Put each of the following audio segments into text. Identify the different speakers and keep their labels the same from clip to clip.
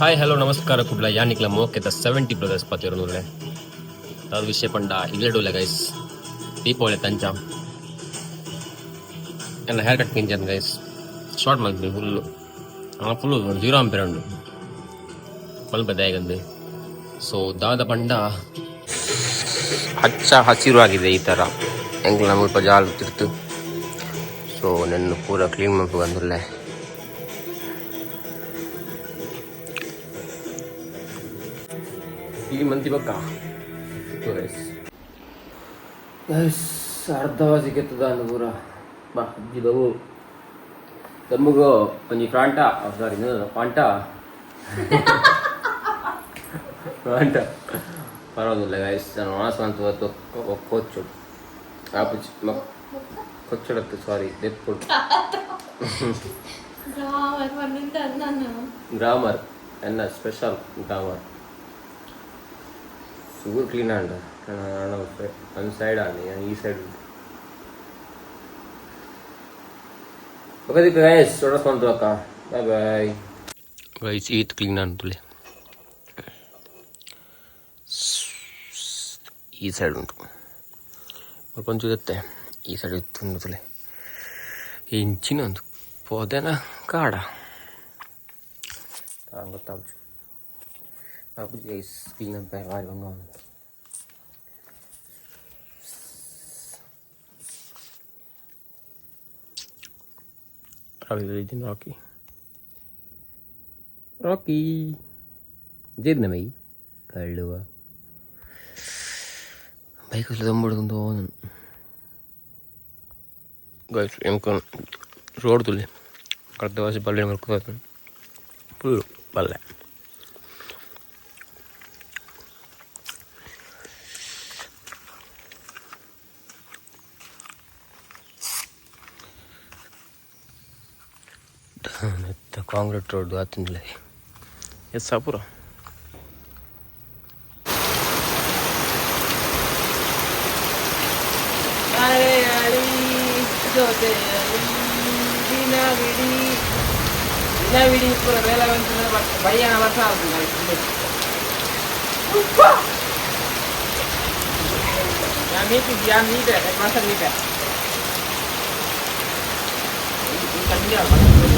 Speaker 1: Hi hello ನಮಸ್ಕಾರ ಕುಡ್ಲ. ಯಾನಿಕ್ಲ ದ ಸೆವೆಂಟಿ ಬ್ರದರ್ಸ್ ಪತ್ತಿರೋನುಲೆ ಅದು ವಿಷಯ ಪಂಡ ಇಲ್ಲಡುಲೆ ಗೈಸ್ ದೀಪಾವಳಿ ತಂಚ ಎಲ್ಲ ಹೇರ್ ಕಟ್ ಕಿಂಚನ್ ಗೈಸ್ ಶಾರ್ಟ್ ಮಾಡ್ತೀನಿ ಫುಲ್ಲು ಫುಲ್ಲು ಜೀರೋ ಅಂಪೇರ್ ಉಂಡು. ಸ್ವಲ್ಪ ದಯಗಂದು. ಸೊ ದಾದ ಪಂಡ ಹಚ್ಚ ಹಸಿರು ಆಗಿದೆ ಈ ಥರ ಹೆಂಗೆ ಸ್ವಲ್ಪ ಜಾಲು ತಿರ್ತು. ಸೊ ನನ್ನ ಪೂರ ಕ್ಲೀನ್ ಮಾಡ್ಬೇಕು ಬಂದಿಲ್ಲ ಶ್ರೀಮಂತಿ ಬಕ್ಕ. ಇತ್ತು ರೈಸ್ ಬಾಬು ತಮ್ಮಗ ಒಂದು ಪ್ರಾಂಟ. ಸಾರಿ ಪಾಂಟ. ಪ್ರಾಂಟ ಪರವಾಗಿಲ್ಲ ಗಾಯಸ್ ನಾನು ಆಸ ಅಂತ ಹೊತ್ತು ಕೊಚ್ಚು. ಆಪುಚ್ಚಿ ಕೊಚ್ಚಡತ್ತೆ ಸಾರಿ ದೆಪ್ಪುಡು
Speaker 2: ಗ್ರಾಮರ್
Speaker 1: ಗ್ರಾಮರ್ ಎಲ್ಲ special grammar super clean and ಒಂದು ಸೈಡ್ ಆನೆ ಈ ಸೈಡ್ ఒకది గైస్ చూడస్కొంటు అక్క బాయ్ బాయ్ గైస్ ఈత్ క్లీన్ అంటులే ಈ ಸೈಡ್ ಉಂಟು కొంచెం ಇರುತ್ತೆ ಈ ಸೈಡ್ ಇತ್ತು ಉಂಟುಲೆ ಇಂಚಿನ ಒಂದು ಪೋದೆನ ಕಾಡ ಗೊತ್ತಾಗ್ತು ಅಪ್ಪು ಗೈಸ್ ಕ್ಲೀನ್ ಅಂತ ಬಾರಿ Probably leading Rocky. Rocky! జీర్ణమై కళ్ళువ బైక్ అసలు దమ్ముడుతుందో గైస్ ఎంకో రోడ్తులే కరెక్ట్ వాసి పల్లె మరుకుతాను ఇప్పుడు పల్లె ಕಾಂಕ್ರೀಟ್ ರೋಡ್ ಆತನಲ್ಲಿ ಎಸ್ ಸಾಪುರ
Speaker 3: ದಿನವಿಡೀ ಪೂರ ಬೇಲ ಭಯನ ವರ್ಷ ಆಗುತ್ತೆ நான் மீட்டு ஏன் மீட்டேன் மாதம் மீட்டேன் தனியாக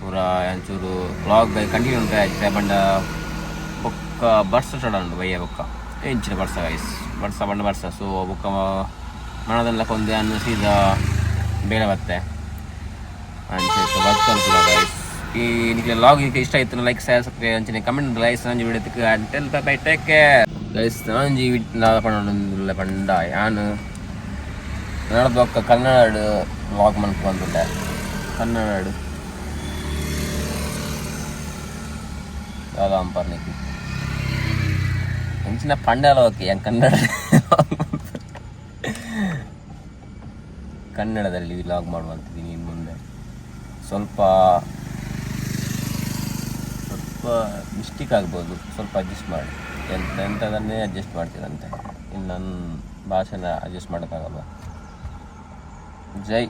Speaker 1: ಪೂರ ಒಂಚೂರು ಬೈ ಕಂಟಿನ್ಯೂ ಉಂಟು ಆಯ್ತೆ ಪಂಡ ಬೊಕ್ಕ ಬರ್ಸ ಉಂಟು ಬಯ್ಯ ಬೊಕ್ಕ. ಎಂಚಿನ ಬರ್ಸ ಗೈಸ್ ಬರ್ಸ ಪಂಡ ಬರ್ಸ. ಸೊ ಬೊಕ್ಕ ಮನದೆಲ್ಲ ಕೊಂದೆ ಅನ್ನು ಸೀದಾ ಬೇರೆ ಬತ್ತೆ. ಅಂಚೆ ಕೂಡ ಗೈಸ್ ಈ ನಿಮಗೆ ಲಾಗ್ ಈಗ ಇಷ್ಟ ಆಯ್ತು ಲೈಕ್ ಶೇರ್ ಸಬ್ಸ್ಕ್ರೈಬ್ ಅಂಚನೆ ಕಮೆಂಟ್ ಗೈಸ್ ನಂಜಿ ವಿಡಿಯೋದಕ್ಕೆ ಅಂಟೆಲ್ ಬೈ ಟೇಕ್ ಕೇರ್ ಗೈಸ್ ನಂಜಿ ನಾದ ಪಂಡ ಪಂಡ. ಯಾನು ನಡೆದು ಕನ್ನಡ ಲಾಗ್ ಮನ್ಕ್ ಬಂದುಂಡೆ. ಕನ್ನಡ ಯಾವ್ದು ಅಂಪರ್ನಿಕ್ಕೆ ಹೆಂಚಿನ ಪಂಡಲ ಓಕೆ ಹೆಂಗೆ ಕನ್ನಡ? ಕನ್ನಡದಲ್ಲಿ ವಿಲಾಗ್ ಮಾಡುವಂತಿದ್ದೀನಿ ಇನ್ನು ಮುಂದೆ. ಸ್ವಲ್ಪ ಸ್ವಲ್ಪ ಮಿಸ್ಟೇಕ್ ಆಗ್ಬೋದು, ಸ್ವಲ್ಪ ಅಡ್ಜಸ್ಟ್ ಮಾಡಿ. ಎಂತ ಎಂಥದನ್ನೇ ಅಡ್ಜಸ್ಟ್ ಮಾಡ್ತೀರಂತೆ. ಇನ್ನು ನನ್ನ ಭಾಷೆನ ಅಡ್ಜಸ್ಟ್ ಮಾಡೋಕ್ಕಾಗಲ್ಲ. ಜೈ